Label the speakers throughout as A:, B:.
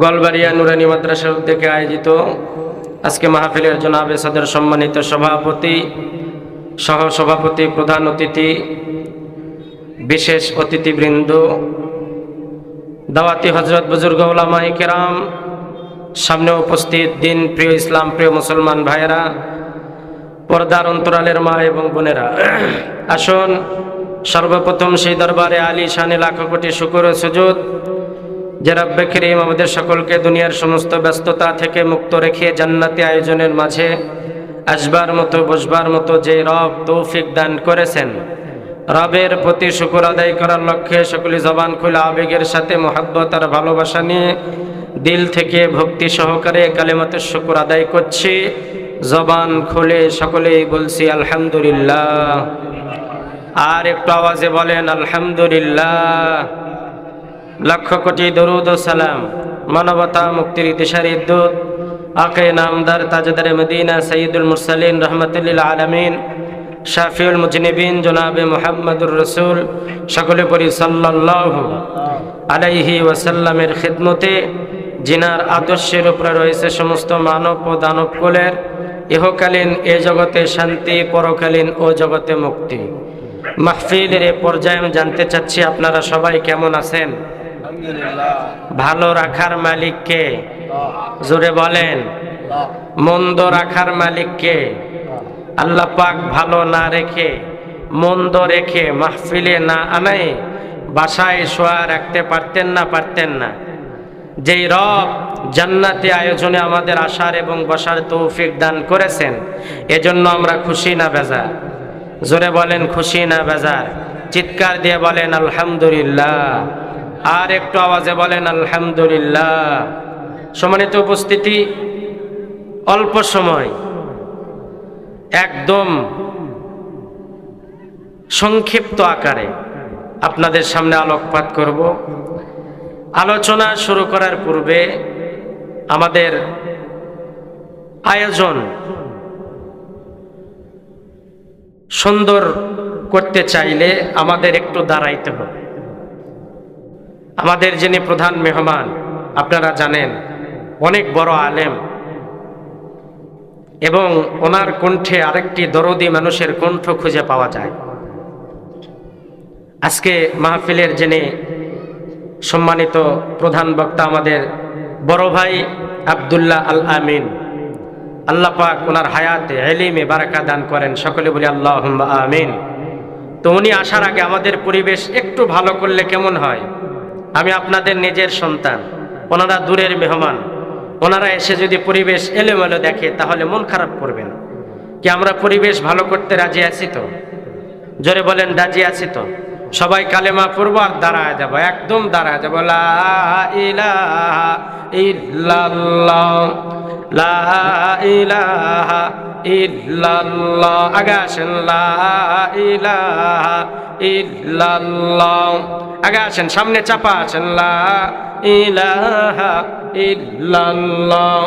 A: গলবাড়িয়া নুরানি মাদ্রাসার উদ্যোগে আয়োজিত আজকে মাহফিলের জনাবে সদর সম্মানিত সভাপতি, সহ সভাপতি প্রধান অতিথি, বিশেষ অতিথিবৃন্দ, দাওয়াতি হজরত বুজুর্গ ওলামাই কেরাম, সামনে উপস্থিত দিন প্রিয় ইসলাম, প্রিয় মুসলমান ভাইয়েরা, পর্দার অন্তরালের মা এবং বোনেরা। আসুন, সর্বপ্রথম সেই দরবারে আলী শানে লাখো কোটি শুকুর সুজুদ যে রব্বে করিম আমাদের সকলকে দুনিয়ার সমস্ত ব্যস্ততা থেকে মুক্ত রেখে জান্নাতি আয়োজনের মাঝে আসবার মতো, বসবার মতো যে রব তৌফিক দান করেছেন। রবের প্রতি শুকুর আদায় করার লক্ষ্যে সকলে জবান খুলে আবেগের সাথে মহাব্বত আর ভালোবাসা নিয়ে দিল থেকে ভক্তি সহকারে কালেমতে শুকুর আদায় করছি। জবান খুলে সকলেই বলছি, আলহামদুলিল্লাহ। আর একটু আওয়াজে বলেন, আলহামদুলিল্লাহ। লক্ষ কোটি দরুদ ও সালাম, মানবতা মুক্তির ইতিসারি দূত আকে নামদার তাজদার মদিনা সঈদুল মুরসালিন রহমতুল্লিল আলমিন, শাফিউল মুজনিবিন জনাবে মোহাম্মদুর রসুল সকলে পরি সাল্লাহ আলাইহি ওয়াসাল্লামের খিদমতে। জিনার আদর্শের উপরে রয়েছে সমস্ত মানব ও দানব কুলের। ইহকালীন এ জগতে শান্তি, পরকালীন ও জগতে মুক্তি। মাহফিলের এ পর্যায়ে আমি জানতে চাচ্ছি আপনারা সবাই কেমন আছেন? ভালো রাখার মালিককে জোরে বলেন। মন্দ রাখার মালিককে আল্লাহ। পাক ভালো না রেখে মন্দ রেখে মাহফিলে না আনাই বাসায় শোয়া রাখতে পারতেন না পারতেন না। যেই রব জান্নাতি আয়োজনে আমাদের আসার এবং বসার তৌফিক দান করেছেন এজন্য আমরা খুশি না বেজার। জোরে বলেন খুশি না বেজার। চিৎকার দিয়ে বলেন আলহামদুলিল্লাহ। আর একটু আওয়াজে বলেন, আলহামদুলিল্লাহ। সম্মানিত উপস্থিতি, অল্প সময়, একদম সংক্ষিপ্ত আকারে আপনাদের সামনে আলোকপাত করব। আলোচনা শুরু করার পূর্বে আমাদের আয়োজন সুন্দর করতে চাইলে আমাদের একটু দাঁড়াইতে হবে। আমাদের যিনি প্রধান মেহমান, আপনারা জানেন, অনেক বড় আলেম। এবং ওনার কণ্ঠে আরেকটি দরদি মানুষের কণ্ঠ খুঁজে পাওয়া যায়। আজকে মাহফিলের যিনি সম্মানিত প্রধান বক্তা আমাদের বড় ভাই আবদুল্লাহ আল আমিন, আল্লাহ পাক ওনার হায়াতে এলিমে বারাকা দান করেন, সকলে বলি আল্লাহ আমিন। তো উনি আসার আগে আমাদের পরিবেশ একটু ভালো করলে কেমন হয়? আমি আপনাদের নিজের সন্তান, ওনারা দূরের মেহমান। ওনারা এসে যদি পরিবেশ এলোমেলো দেখে, তাহলে মন খারাপ করবেন। কি আমরা পরিবেশ ভালো করতে রাজি আছি তো? জোরে বলেন, রাজি আছি তো? সবাই কালেমা পড়ব আর দাঁড়ায় যাব, একদম দাঁড়ায় যাব। লা ইলাহা ইল্লাল্লাহ আগে ইলাহা ইল্লাল্লাহ আগে সামনে চাপা আছেন ইলাহা ইল্লাল্লাহ।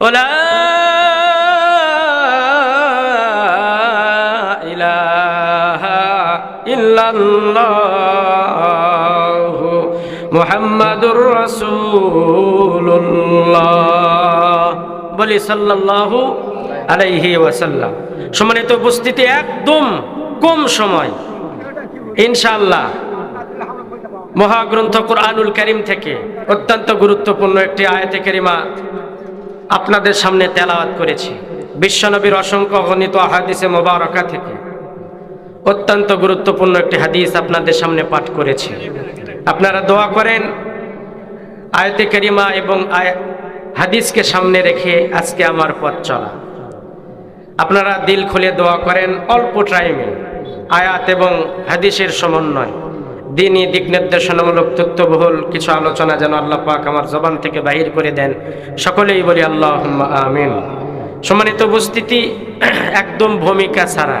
A: ওলা ইল্লাল্লাহ বলি সাল্লাল্লাহু আলাইহি ওয়াসাল্লাম। সম্মানিত উপস্থিতি একদম কম সময়। ইনশাআল্লাহ মহাগ্রন্থ কোরআনুল করিম থেকে অত্যন্ত গুরুত্বপূর্ণ একটি আয়াতে কেরিমা আপনাদের সামনে তেলাওয়াত করেছি। বিশ্বনবীর অসংখ্য গণিত আহাদিসে মোবারকা থেকে। অত্যন্ত গুরুত্বপূর্ণ একটি হাদিস আপনাদের সামনে পাঠ করেছি। আপনারা দোয়া করেন, আয়তে করিমা এবং হাদিসকে সামনে রেখে আজকে আমার পথ চলা। আপনারা দিল খুলে দোয়া করেন অল্প টাইমে আয়াত এবং হাদিসের সমন্বয়। দিনই দিক নির্দেশনামূলক তথ্যবহুল কিছু আলোচনা যেন আল্লাহ পাক আমার জবান থেকে বাহির করে দেন। সকলেই বলি আল্লাহ আমিন। সম্মানিত উপস্থিতি, একদম ভূমিকা ছাড়া।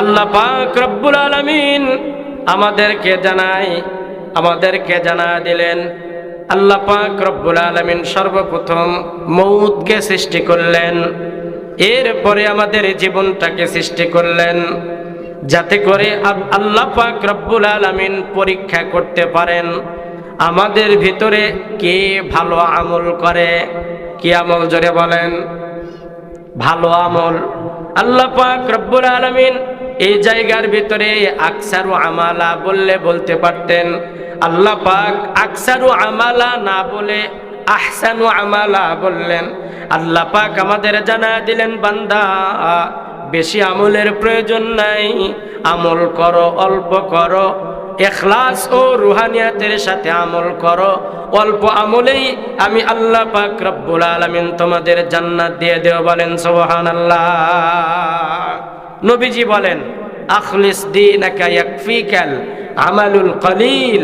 A: আল্লাহ পাক রব্বুল আলামিন আমাদেরকে জানাই, আমাদেরকে জানা দিলেন। আল্লাহ পাক রব্বুল আলামিন সর্বপ্রথম মৌতকে সৃষ্টি করলেন। এরপরে আমাদের জীবনটাকে সৃষ্টি করলেন। যাতে করে আল্লাহ পাক রব্বুল আলামিন পরীক্ষা করতে পারেন, আমাদের ভিতরে কে ভালো আমল করে। কি আমল জোরে বলেন? ভালো আমল। আল্লাহ পাক রব্বুল আলামিন এই জায়গার ভিতরে আকসারু আমালা বললে বলতে পারতেন। আল্লাহ পাক আকসারু আমালা না বলে আহসানু আমালা বললেন। আল্লাহ পাক আমাদের জানা দিলেন, বান্দা, বেশি আমলের প্রয়োজন নাই, আমল করো, অল্প করো, এখলাস ও রুহানিয়াতের সাথে আমল করো। অল্প আমলেই আমি আল্লাহ পাক রব্বুল আলামিন তোমাদের জান্নাত দিয়ে দেও বলেন, সুবহানাল্লাহ। নবীজি বলেন, আখলিস ইয়াকফিকাল আমালুল কলিল,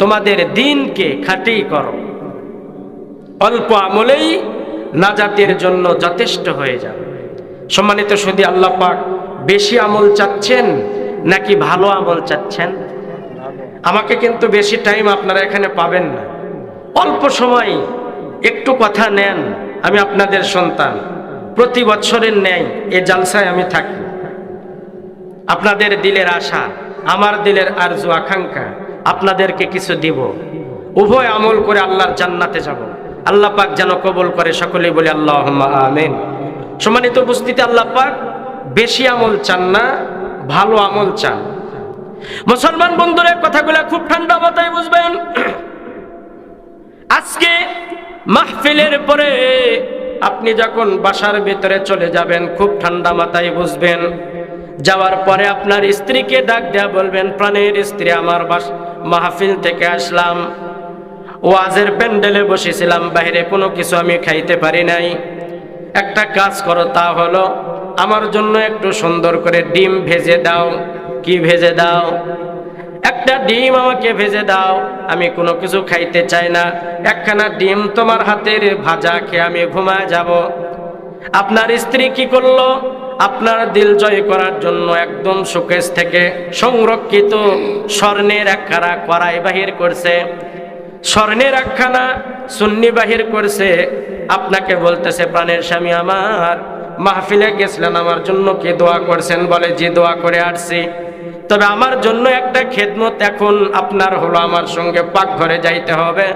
A: তোমাদের দিনকে খাটি করো। অল্প আমলেই নাজাতের জন্য যথেষ্ট হয়ে যাবে। সম্মানিত সুদী, আল্লাহ পাক বেশি আমল চাচ্ছেন নাকি ভালো আমল চাচ্ছেন? আমাকে কিন্তু বেশি টাইম আপনারা এখানে পাবেন না। অল্প সময় একটু কথা নেন, আমি আপনাদের সন্তান। প্রতি বছরের ন্যায় এ জালসায় আমি থাকি। আপনাদের দিলের আশা, আমার দিলের আরজু, আকাঙ্ক্ষা, আপনাদেরকে কিছু দিব। উভয় আমল করে আল্লাহর জান্নাতে যাব। আল্লাহ পাক যেন কবল করে সকলেই বলি আল্লাহ আমিন। সম্মানিত উপস্থিতি, আল্লাহ পাক বেশি আমল চান না, ভালো আমল চান। মুসলমান বন্ধুরা কথাগুলো খুব ঠান্ডা মাথায় বুঝবেন। আজকে মাহফিলের পরে আপনি যখন বাসার ভিতরে চলে যাবেন, খুব ঠান্ডা মাথায় বুঝবেন। যাওয়ার পরে আপনার স্ত্রীকে ডাক দেয়া বলবেন, প্রাণের স্ত্রী আমার বাস মাহফিল থেকে আসলাম। ওয়াজের প্যান্ডেলে বসেছিলাম বাইরে কোনো কিছু আমি খাইতে পারি নাই। একটা কাজ করো, তা হলো আমার জন্য একটু সুন্দর করে ডিম ভেজে দাও। কি ভেজে দাও? একটা ডিম আমাকে ভেজে দাও, আমি কোনো কিছু খাইতে চাই না। একখানা ডিম তোমার হাতের ভাজা খেয়ে আমি ঘুমায় যাব। আপনার স্ত্রী কি করল? আপনার দিল জয় করার জন্য একদম শোকেস থেকে সংরক্ষিত স্বর্ণের একখানা কড়াই বাহির করছে। স্বর্ণের একখানা সুন্নি বাহির করছে। আপনাকে বলতেছে, প্রাণের স্বামী আমার, মাহফিলে গেছিলেন, আমার জন্য কি দোয়া করছেন? বলে যে দোয়া করে আসছি। তবে আমার জন্য একটা খেদমত এখন আপনার হলো, আমার সঙ্গে পাকঘরে যাইতে হবে।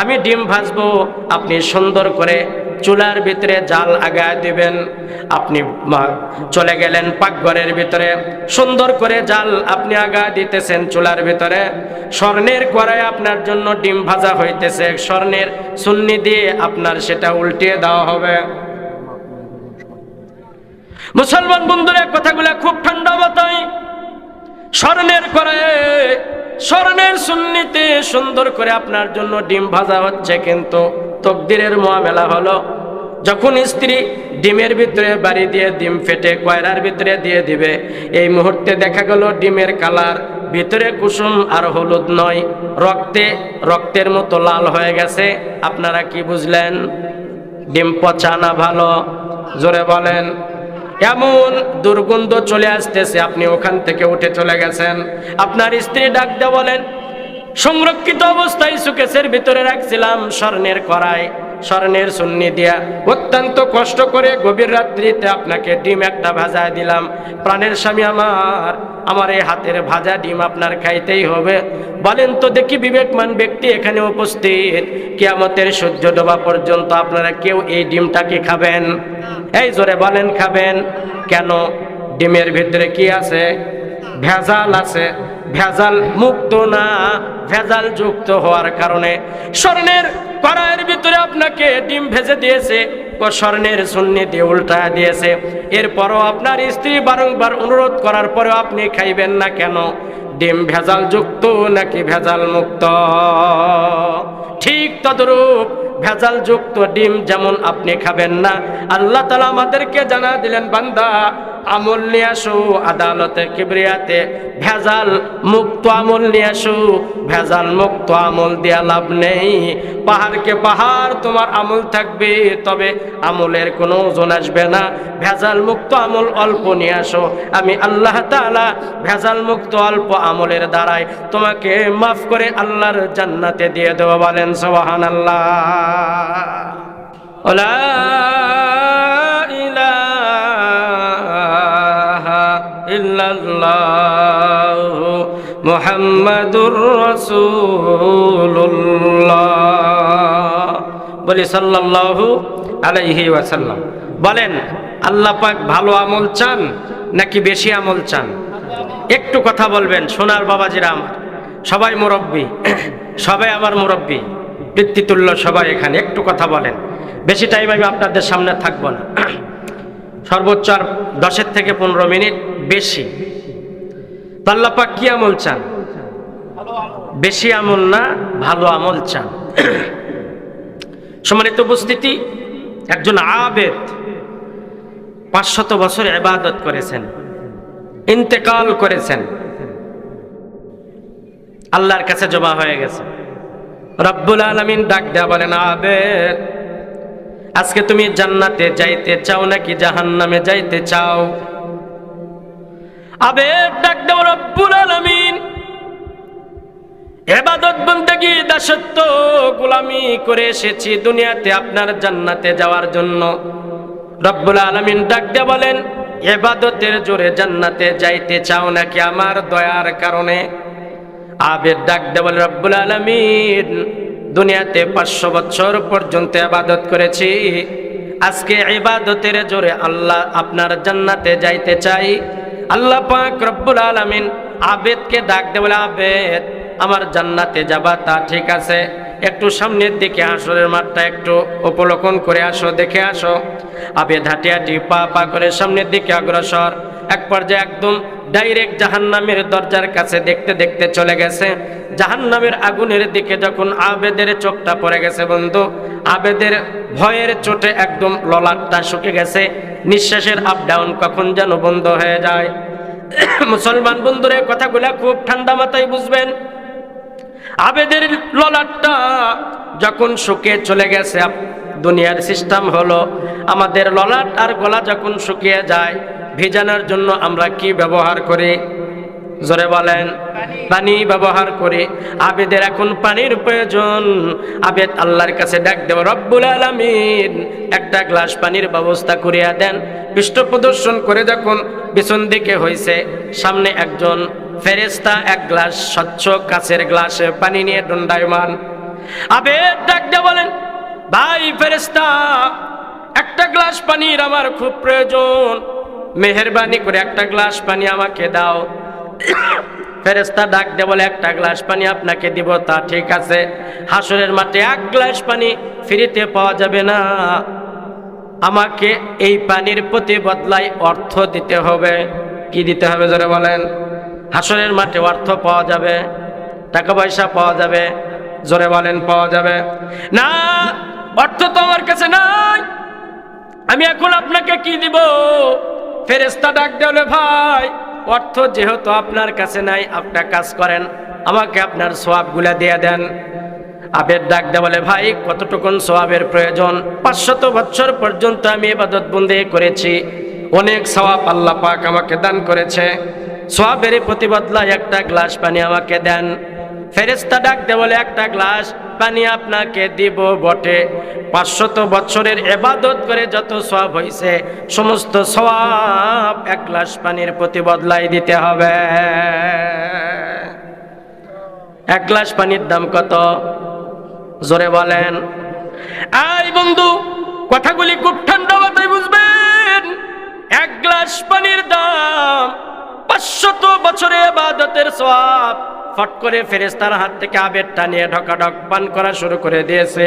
A: আমি ডিম ভাজবো, আপনি সুন্দর করে চুলার ভিতরে জাল আগায় দিবেন। আপনি চলে গেলেন পাকঘরের ভিতরে। সুন্দর করে জাল আপনি আগায় দিতেছেন চুলার ভিতরে। স্বর্ণের কড়াই আপনার জন্য ডিম ভাজা হইতেছে। স্বর্ণের সুন্নি দিয়ে আপনার সেটা উল্টিয়ে দেওয়া হবে। মুসলমান বন্ধুরা, কথাগুলো খুব ঠান্ডা মাথায় স্বর্ণের করে স্বর্ণের সুন্নিতে সুন্দর করে আপনার জন্য ডিম ভাজা হচ্ছে কিন্তু তকদিরের মোয়ামেলা হলো, যখন স্ত্রী ডিমের ভিতরে বাড়ি দিয়ে ডিম ফেটে কয়রার ভিতরে দিয়ে দিবে, এই মুহূর্তে দেখা গেল ডিমের কালার ভিতরে কুসুম আর হলুদ নয়, রক্তে, রক্তের মতো লাল হয়ে গেছে, আপনারা কি বুঝলেন? ডিম পচা না ভালো? জোরে বলেন। এমন দুর্গন্ধ চলে আসতেছে, আপনি ওখান থেকে উঠে চলে গেছেন। আপনার স্ত্রী ডাক দিয়ে বলেন সংরক্ষিত অবস্থায় সুকেশের ভিতরে রাখছিলাম স্বর্ণের কড়াই, স্বর্ণের সুন্নি দিয়া। অত্যন্ত কষ্ট করে গভীর রাত্রিতে আপনাকে ডিম একটা ভাজা দিলাম। প্রাণের স্বামী আমার আমার এই হাতের ভাজা ডিম আপনার খাইতেই হবে। বলেন তো দেখি বিবেকমান ব্যক্তি এখানে উপস্থিত। কেয়ামতের সূর্য ডোবা পর্যন্ত আপনারা কেউ এই ডিমটাকে খাবেন? এই জোরে বলেন খাবেন। কেন? ডিমের ভিতরে কি আছে? ভেজাল আছে। ভেজাল মুক্ত না, ভেজাল যুক্ত হওয়ার কারণে স্বর্ণের কড়াইয়ের ভিতরে আপনাকে ডিম ভেজে দিয়েছে স্বর্ণের শূন্য দিয়ে উল্টা দিয়েছে। এরপরও আপনার স্ত্রী বারংবার অনুরোধ করার পরেও আপনি খাইবেন না কেন? ডিম ভেজাল যুক্ত নাকি ভেজাল মুক্ত? ঠিক তদরূপ ভেজাল যুক্ত ডিম যেমন আপনি খাবেন না, আল্লাহ তালা আমাদেরকে জানা দিলেন, বান্দা আমল নিয়ে আসো, আদালতে, কিবরিয়াতে ভেজাল মুক্ত আমল নিয়ে আসো। ভেজাল মুক্ত আমল দেয়া লাভ নেই। পাহাড়কে পাহাড়, তোমার আমল থাকবে, তবে আমলের কোনো ওজন আসবে না। ভেজাল মুক্ত আমল অল্প নিয়ে আসো। আমি আল্লাহ তাআলা ভেজাল মুক্ত অল্প আমলের দ্বারাই তোমাকে মাফ করে আল্লাহর জান্নাতে দিয়ে দেবো বলেন সোহান আল্লাহ মোহাম্মদুর রসুল্লাহ বলি সাল্লাল্লাহু আলাইহি ওয়াসাল্লাম। বলেন, আল্লাহ পাক ভালো আমল চান নাকি বেশি আমল চান? একটু কথা বলবেন, সোনার বাবাজিরা আমার। সবাই মুরব্বী, সবাই আমার মুরব্বী। পিতৃতুল্য সবাই এখানে, একটু কথা বলেন। বেশি টাইম আমি আপনাদের সামনে থাকব না। সর্বোচ্চ আর দশের থেকে পনেরো মিনিট বেশি। তো কি আমল চান? বেশি আমল না, ভালো আমল চান। সম্মানিত উপস্থিতি, একজন আবেদ পাঁচশত বছর এবাদত করেছেন, ইন্তেকাল করেছেন। আল্লাহর কাছে জমা হয়ে গেছে। রব্বুল আলমিন ডাক দেয়া বলেন, আবেদ। আজকে তুমি জান্নাতে যাইতে চাও নাকি জাহান্নামে যাইতে চাও? আবেদ ডাক দেও রব্বুল আলমিন। এবাদত বন্দেগি দাসত্ব গোলামি করে এসেছি দুনিয়াতে আপনার জান্নাতে যাওয়ার জন্য। রব্বুল আলমিন ডাক দিয়ে বলেন, এবাদতের জোরে জান্নাতে যাইতে চাও নাকি আমার দয়ার কারণে? আবেদ ডাক দিয়ে বলে, রব্বুল আলমিন। দুনিয়াতে পাঁচশো বছর পর্যন্ত আবাদত করেছি। আজকে ইবাদতের জোরে আল্লাহ আপনার জান্নাতে যাইতে চাই। আল্লাহ পাক রব্বুল আলমিন আবেদকে ডাক দে বলে, আবেদ, আমার জান্নাতে যাবা, তা ঠিক আছে। একটু সামনের দিকে আসরের মাঠটা একটু উপলোকন করে আসো, দেখে আসো। আবেদ হাঁটি পা পা করে সামনের দিকে অগ্রসর। এক পর্যায়ে একদম ডাইরেক্ট জাহান্নামের দরজার কাছে দেখতে দেখতে চলে গেছে। জাহান্নামের আগুনের দিকে যখন আবেদের চোখটা পড়ে গেছে বন্ধু, আবেদের ভয়ের চোটে একদম ললাটটা শুকে গেছে। নিঃশ্বাসের আপ ডাউন কখন যেন বন্ধ হয়ে যায়। মুসলমান বন্ধুরা কথাগুলা খুব ঠান্ডা মাথায় বুঝবেন। আবেদের ললাটটা যখন শুকিয়ে চলে গেছে দুনিয়ার সিস্টেম হলো, আমাদের ললাট আর গলা যখন শুকিয়ে যায় ভিজানোর জন্য আমরা কি ব্যবহার করি? জোরে বলেন। পানি ব্যবহার করি। আবেদের এখন পানির প্রয়োজন। আবেদ আল্লাহর কাছে ডাক দেব, রব্বুল আলামিন, একটা গ্লাস পানির ব্যবস্থা করিয়া দেন। পৃষ্ঠ প্রদর্শন করে যখন পিছন দিকে হয়েছে সামনে একজন ফেরেস্তা এক গ্লাস স্বচ্ছ কাছের গ্লাসে পানি নিয়ে দণ্ডায়মান। আবেদ ডাক দিয়ে বলেন, ভাই ফেরেস্তা একটা গ্লাস পানির আমার খুব প্রয়োজন। মেহরবানি করে একটা গ্লাস পানি আমাকে দাও। ফেরেস্তা ডাক দে বলে, একটা গ্লাস পানি আপনাকে দিব, তা ঠিক আছে। হাসরের মাঠে এক গ্লাস পানি ফ্রিতে পাওয়া যাবে না। আমাকে এই পানির প্রতি বদলায় অর্থ দিতে হবে। কি দিতে হবে যারা বলেন? হাসরের মাঠে অর্থ পাওয়া যাবে, টাকা পয়সা পাওয়া যাবে, জোরে বলেন পাওয়া যাবে। না, অর্থ তো আমার কাছে নাই। আমি এখন আপনাকে কি দিব? ফেরেস্তা ডাক দেওয়ালে ভাই, অর্থ যেহেতু আপনার কাছে নাই আপনার কাজ করেন, আমাকে আপনার সোয়াবগুলা দিয়ে দেন। আবেদ ডাক দে বলে, ভাই, কতটুকুন সোয়াবের প্রয়োজন? পাঁচশত বছর পর্যন্ত আমি এবাদত বন্দি করেছি। অনেক সওয়াব আল্লাহ পাক আমাকে দান করেছে। সোয়াবের প্রতিবদলায় একটা গ্লাস পানি আমাকে দেন। ফেরেস্তা ডাকতে বলে, একটা গ্লাস পানি আপনাকে দিব বটে। পাঁচশত বছরের এবাদত করে যত সব হয়েছে সমস্ত সব এক গ্লাস পানির প্রতি বদলাই দিতে হবে। এক গ্লাস পানির দাম কত? জোরে বলেন। আই বন্ধু, কথাগুলি খুব ঠান্ডা বুঝবেন। এক গ্লাস পানির দাম পাঁচশত বছরে বাদতের সব ফট করে ফেরেস্তার হাত থেকে আবেরটা নিয়ে ঢকাঢক পান করা শুরু করে দিয়েছে।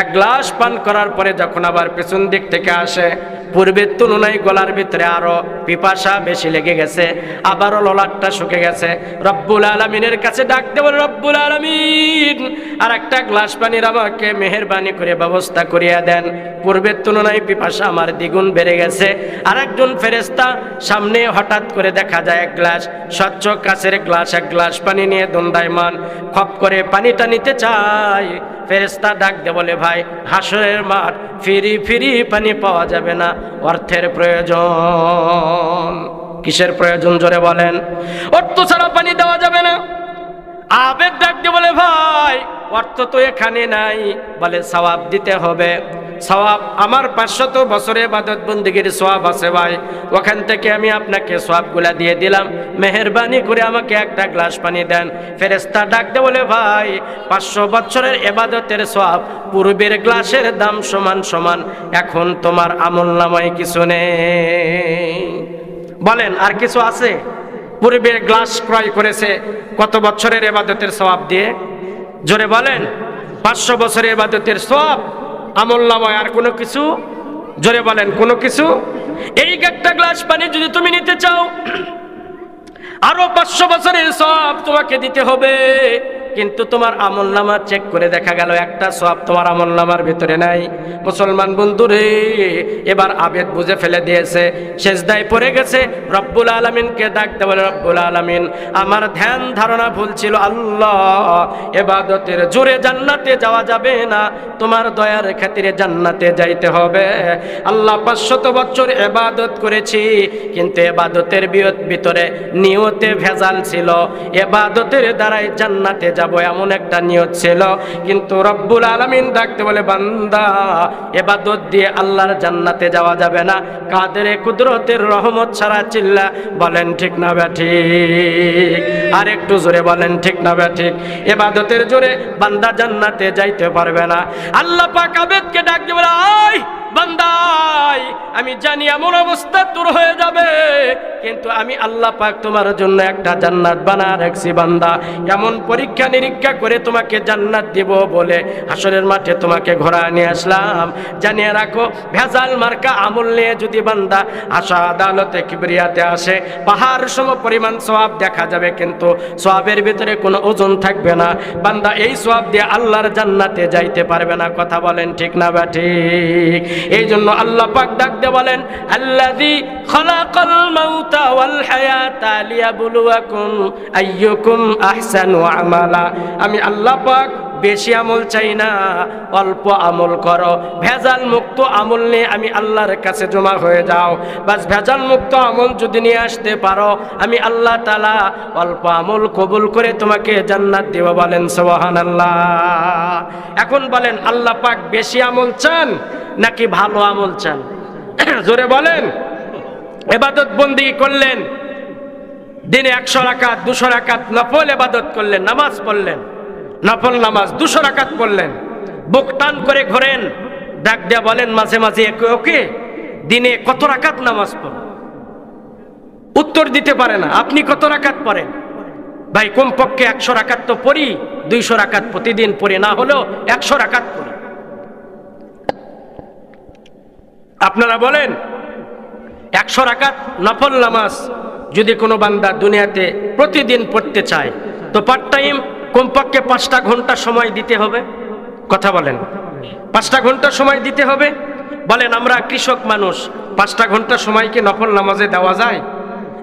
A: এক গ্লাস পান করার পরে যখন আবার পেছন দিক থেকে আসে পূর্বের তুলনায় গলার ভিতরে আরও পিপাসা বেশি লেগে গেছে, আবারও ললাটটা শুকে গেছে। রব্বুল আলমিনের কাছে ডাক বলে রব্বুল আলমিন। আর একটা গ্লাস পানির আমাকে মেহরবানি করে ব্যবস্থা করিয়া দেন। পূর্বের তুলনায় পিপাসা আমার দ্বিগুণ বেড়ে গেছে। আর একজন ফেরেস্তা সামনে হঠাৎ করে দেখা যায় এক গ্লাস, স্বচ্ছ কাছের গ্লাস, এক গ্লাস পানি নিয়ে দন্দায়মান। খপ করে পানিটা নিতে চাই ফেরেস্তা ডাক দে বলে, ভাই, হাসরের মাঠ ফিরি ফিরি পানি পাওয়া যাবে না। অর্থের প্রয়োজন। কিসের প্রয়োজন জোরে বলেন? অর্থ ছাড়া পানি দেওয়া যাবে না। আবেদ ডাকতে বলে, ভাই, অর্থ তো এখানে নাই। বলে সবাব দিতে হবে। সওয়াব, আমার পাঁচশত বছরে বাদত বন্দিগির সোয়াব আছে ভাই। ওখান থেকে আমি আপনাকে সোয়াবগুলা দিয়ে দিলাম। মেহরবানি করে আমাকে একটা গ্লাস পানি দেন। ফেরেস্তা ডাক দে বলে, ভাই, পাঁচশো বছরের এবাদতের সোয়াব পূর্বের গ্লাসের দাম সমান সমান, এখন তোমার আমল নামায় কিছু নেই। বলেন, আর কিছু আছে? পূর্বের গ্লাস ক্রয় করেছে কত বছরের এবাদতের সওয়াব দিয়ে? জোরে বলেন, পাঁচশো বছরের এবাদতের সব আমল নামায় আর কোনো কিছু? জোরে বলেন, কোনো কিছু? এই একটা গ্লাস পানি যদি তুমি নিতে চাও, আরও পাঁচশো বছরের সব তোমাকে দিতে হবে। কিন্তু তোমার আমল নামা চেক করে দেখা গেল একটা সব তোমার আমল নামার ভিতরে নাই। মুসলমান বন্ধু রে এবার আবেদ বুঝে ফেলে দিয়েছে শেষদায় পড়ে গেছে। রব্বুল আলমিনকে ডাকতে বলে, রব্বুল আলমিন, আমার ধ্যান ধারণা ভুল ছিল, আল্লাহ, এবাদতের জোরে জান্নাতে যাওয়া যাবে না। তোমার দয়ার খাতিরে জান্নাতে যাইতে হবে। আল্লাহ পাঁচশত বছর এবাদত করেছি, কিন্তু এবাদতের ভিতরে নিয়তে ভেজাল ছিল। এবাদতের দ্বারাই জান্নাতে যাব, এমন একটা নিয়ত ছিল। কিন্তু রব্বুল আলমিন ডাকতে বলে, বান্দা, এবাদত দিয়ে আল্লাহর জান্নাতে যাওয়া যাবে না। কাদের কুদরতের রহমত ছাড়া চিল্লা। বলেন, ঠিক না ব্যাঠিক আর একটু জোরে বলেন, ঠিক না ব্যাঠিক এবাদতের জোরে বান্দা জান্নাতে যাইতে পারবে না। আল্লাহ পাক আবেদকে ডাক দিয়ে বলে, আয়! বান্দাই, আমি জানি এমন অবস্থা তোর হয়ে যাবে, কিন্তু আমি আল্লাহ পাক তোমার জন্য একটা জান্নাত বানা রাখছি বান্দা। এমন পরীক্ষা নিরীক্ষা করে তোমাকে জান্নাত দিব বলে হাসরের মাঠে তোমাকে ঘোরা নিয়ে আসলাম। জানিয়ে রাখো, ভেজাল মার্কা আমল নিয়ে যদি বান্দা আশা আদালতে কিবরিয়াতে আসে, পাহাড় সম পরিমাণ সোয়াব দেখা যাবে, কিন্তু সোয়াবের ভিতরে কোনো ওজন থাকবে না। বান্দা এই সোয়াব দিয়ে আল্লাহর জান্নাতে যাইতে পারবে না, কথা বলেন ঠিক না বা ঠিক? এই জন্য আল্লাহ পাক ডাকতে বলেন, আল্লাযী খালাকাল মাউতা ওয়াল হায়াতা লিয়াবলুয়াকুম আইয়ুকুম আহসানু আমালা। আমি আল্লাহ পাক বেশি আমল চাই না, অল্প আমল করো। ভেজাল মুক্ত আমল নিয়ে আমি আল্লাহর কাছে জমা হয়ে যাও। বাস ভেজাল মুক্ত আমল যদি নিয়ে আসতে পারো, আমি আল্লাহ তালা অল্প আমল কবুল করে তোমাকে জান্নাত দেব বলেন সোহান আল্লাহ এখন বলেন, আল্লাহ পাক বেশি আমল চান নাকি ভালো আমল চান? জোরে বলেন। এবাদত বন্দি করলেন, দিনে একশো রাকাত, দুশো রাকাত নফল এবাদত করলেন, নামাজ পড়লেন। নফল নামাজ, দুশো রাকাত পড়লেন। বুক টান করে ঘোরেন, ডাক দেয়া বলেন, মাঝে মাঝে একে ওকে দিনে কত রাকাত নামাজ পড়? উত্তর দিতে পারে না, আপনি কত রাকাত পড়েন? ভাই, কমপক্ষে একশো রাকাত তো পড়ি, দুইশো রাকাত প্রতিদিন পড়ি, না হলেও একশো রাকাত পড়ি। আপনারা বলেন, একশো রাকাত নফল নামাজ যদি কোনো বান্দা দুনিয়াতে প্রতিদিন পড়তে চায়, তো পার্ট টাইম কমপক্ষে পাঁচটা ঘণ্টা সময় দিতে হবে। কথা বলেন। পাঁচটা ঘণ্টা সময় দিতে হবে। বলেন, আমরা কৃষক মানুষ, পাঁচটা ঘণ্টা সময়কে নফল নামাজে দেওয়া যায়?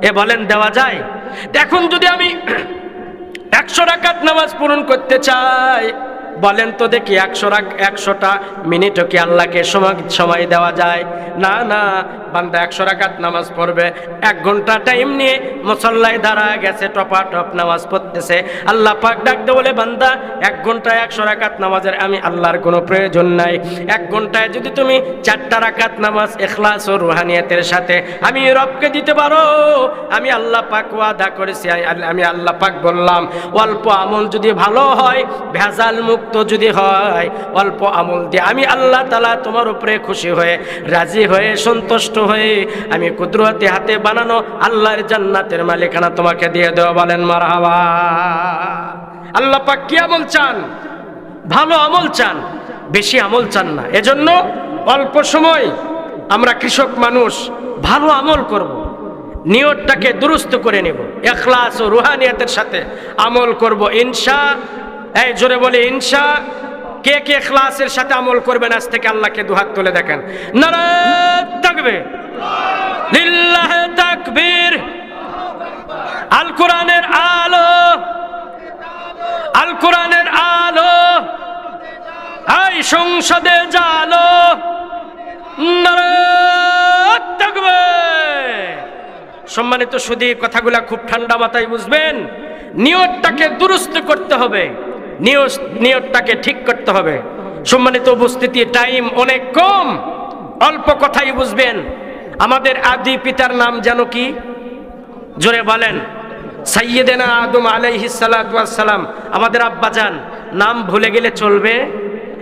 A: এ বলেন, দেওয়া যায়। এখন যদি আমি একশো রাকাত নামাজ পূরণ করতে চাই বলেন তো দেখি একশো রাখ একশোটা মিনিটও কি আল্লাহকে সময় সময় দেওয়া যায়? না না, বান্দা একশো রাখাত নামাজ পড়বে। এক ঘণ্টা টাইম নিয়ে মুসল্লায় দাঁড়া গেছে টপা টপ নামাজ পড়তেছে। আল্লাহ পাক ডাকতে বলে, বান্দা, এক ঘন্টায় একশো রাকাত নামাজের আমি আল্লাহর কোনো প্রয়োজন নাই। এক ঘন্টায় যদি তুমি চারটা রাখাত নামাজ এখলাস ও রুহানিয়াতের সাথে আমি রবকে দিতে পারো, আমি আল্লাহ পাক ওয়াদা করেছি, আমি আল্লাহ পাক বললাম। অল্প আমল যদি ভালো হয়, ভেজাল মুক্ত যদি হয়, অল্প আমল দিয়ে আমি আল্লাহ তালা তোমার উপরে খুশি হয়ে, রাজি হয়ে, সন্তুষ্ট হয়ে আমি কুদরতি হাতে বানানো আল্লাহর জান্নাতের মালিকানা তোমাকে দিয়ে দেওয়া বলেন মারহাবা আল্লাহ পাক কি আমল চান ভালো আমল চান, বেশি আমল চান না এজন্য অল্প সময় আমরা কৃষক মানুষ ভালো আমল করব। নিয়তটাকে দুরুস্ত করে নেব, এখলাস ও রুহানিয়াতের সাথে আমল করব ইনশা এই, জোরে বলে, ইনশা, কে কে এখলাসের সাথে আমল করবেন, আজ থেকে আল্লাহকে দুহাত তুলে দেখেন। থাকবে তাকবীর। আল কোরআনের আলো। আল কোরআনের আলো। এই সংসদে জালো। থাকবে সম্মানিত সুদী কথাগুলা খুব ঠান্ডা মাথায় বুঝবেন। নিয়তটাকে দুরুস্ত করতে হবে। নিয়ত নিয়তটাকে ঠিক করতে হবে। সম্মানিত উপস্থিতি, টাইম অনেক কম। অল্প কথাই বুঝবেন। আমাদের আদি পিতার নাম যেন কি? জোরে বলেন। সাইয়েদেনা আদম সালাম। আমাদের আব্বাজান, নাম ভুলে গেলে চলবে?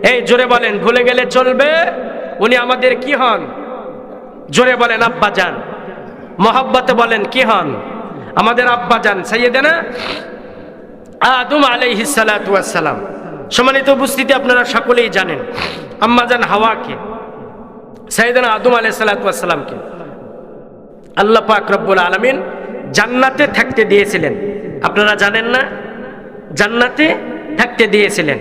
A: এই, জোরে বলেন, ভুলে গেলে চলবে? উনি আমাদের কি হন? জোরে বলেন, আব্বাজান। মোহাব্বতে বলেন, কি হন? আমাদের আব্বাজান, সাইয়েদেনা আদম আলাইহিস সালাম সম্মানিত উপস্থিতি আপনারা সকলেই জানেন। আম্মাজান হাওয়াকে সাইদান আদম আলাইহিস সালামকে আল্লাহ পাক রব্বুল আলমিন জান্নাতে থাকতে দিয়েছিলেন। আপনারা জানেন না? জান্নাতে থাকতে দিয়েছিলেন।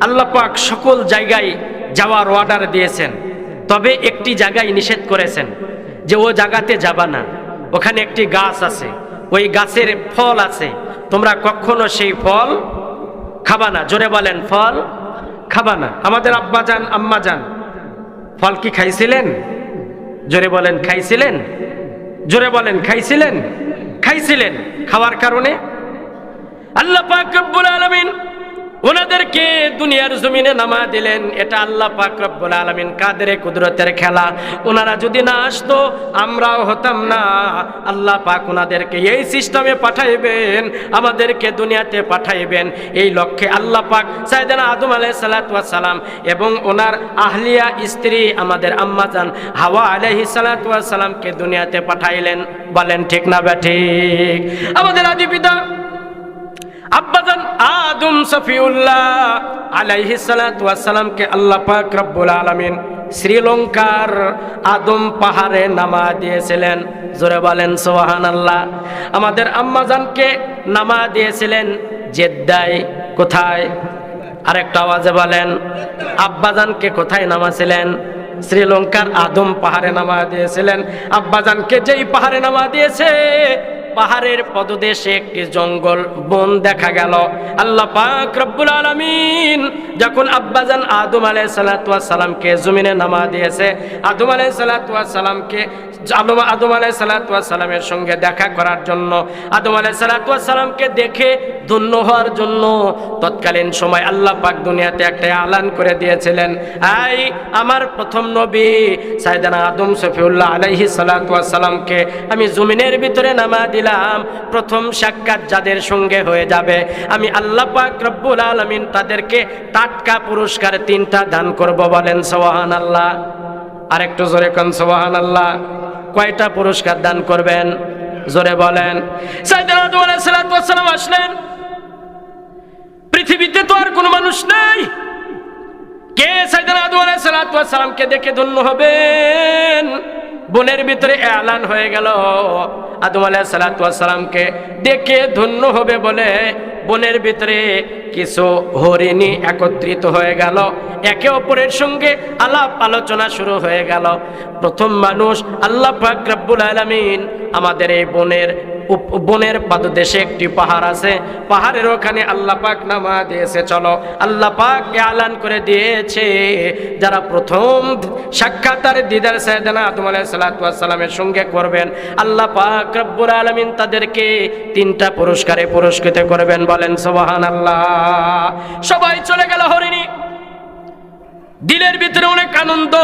A: আল্লাহ পাক সকল জায়গায় যাওয়ার অর্ডার দিয়েছেন। তবে একটি জায়গায় নিষেধ করেছেন যে ও জায়গাতে যাবা না। ওখানে একটি গাছ আছে। ওই গাছের ফল আছে। তোমরা কখনো সেই ফল খাবা না। জোরে বলেন, ফল খাবা না। আমাদের আব্বা যান, আম্মা যান, ফল কি খাইছিলেন? জোরে বলেন, খাইছিলেন? জোরে বলেন, খাইছিলেন? খাইছিলেন। খাওয়ার কারণে? আল্লাহ পাক রব্বুল আলামিন ওনাদেরকে দুনিয়ার জমিনে নামা দিলেন। এটা আল্লাহ পাক রব্বুল আলামিন কাদের কুদরতের খেলা? ওনারা যদি না আসতো, আমরাও হতাম না। আল্লাহ পাক ওনাদেরকে এই সিস্টেমে পাঠাইবেন, আমাদেরকে দুনিয়াতে পাঠাইবেন। এই লক্ষ্যে আল্লাহ পাক সাইদানা আদম আলাইহিস সালাম এবং ওনার আহলিয়া স্ত্রী আমাদের আম্মাজান হাওয়া আলাইহিস সালামকে দুনিয়াতে পাঠাইলেন। বলেন ঠিক না ব্যাঠিক আমাদের আদি পিতা আব্বাজান আদম সফিউল্লাহ আলাইহিস সালাতু ওয়াস সালামকে আল্লাহ পাক রব্বুল আলামিন শ্রীলঙ্কার আদম পাহাড়ে নামা দিয়েছিলেন। জোরে বলেন সোহান আল্লাহ আমাদের আম্মাজানকে নামা দিয়েছিলেন জেদ্দায়। কোথায়? আরেকটা আওয়াজে বলেন, আব্বাজানকে কোথায় নামাছিলেন? শ্রীলঙ্কার আদম পাহাড়ে নামা দিয়েছিলেন। আব্বাজানকে যেই পাহাড়ে নামা দিয়েছে পাহাড়ের পদদেশে একটি জঙ্গল বন দেখা গেল। আল্লাহ পাক রব্বুল আলামিন যখন আব্বাজান আদম আলাইহিস সালাতু ওয়াস সালামকে জমিনে নামা দিয়েছে, আদম আলাইহিস সালাতু ওয়াস সালামকে আদম আদম আলাইহিস সালাতু ওয়াস সালামের সঙ্গে দেখা করার জন্য, আদম আলাইহিস সালাতু ওয়াস সালামকে দেখে ধন্য হওয়ার জন্য তৎকালীন সময় আল্লাহ পাক দুনিয়াতে একটা আলান করে দিয়েছিলেন, আই, আমার প্রথম নবী সাইদানা আদম সফিউল্লাহ আলাইহি সালাতু ওয়াস সালামকে আমি জমিনের ভিতরে নামা দিলাম। প্রথম সাক্ষাৎ যাদের সঙ্গে হয়ে যাবে, আমি আল্লাহ পাক রব্বুল আলামিন তাদেরকে টাটকা পুরস্কার তিনটা দান করব। বলেন সোহান আল্লাহ আরেকটু জোরে কন সোহান আল্লাহ কয়টা পুরস্কার দান করবেন? জোরে বলেন। আসলেন। পৃথিবীতে তো আর কোনো মানুষ নাই। কে সাইদানা আদম আলাইহিস সালাতু ওয়াস সালামকে দেখে ধন্য হবেন? বনের ভিতরে এলান হয়ে গেল। আদম আলাহ সালাতামকে দেখে ধন্য হবে বলে বনের ভিতরে কিছু হরিণী একত্রিত হয়ে গেল। একে অপরের সঙ্গে আলাপ আলোচনা শুরু হয়ে গেল। প্রথম মানুষ আল্লাহ ফাকরাবুল আলমিন আমাদের এই বনের বনের পাদদেশে একটি পাহাড় আছে। পাহাড়ের ওখানে আল্লাহ পাক নামা দিয়েছে। চলো, আল্লাহ পাক আলান করে দিয়েছে। যারা প্রথম সাক্ষাৎ দিদার সাইদানা আদম আলাইসালামের সঙ্গে করবেন, আল্লাহ পাক রব্বুল আলমিন তাদেরকে তিনটা পুরস্কারে পুরস্কৃত করবেন। বলেন সোবাহান আল্লাহ সবাই চলে গেল হরিণী। দিলের ভিতরে অনেক আনন্দ।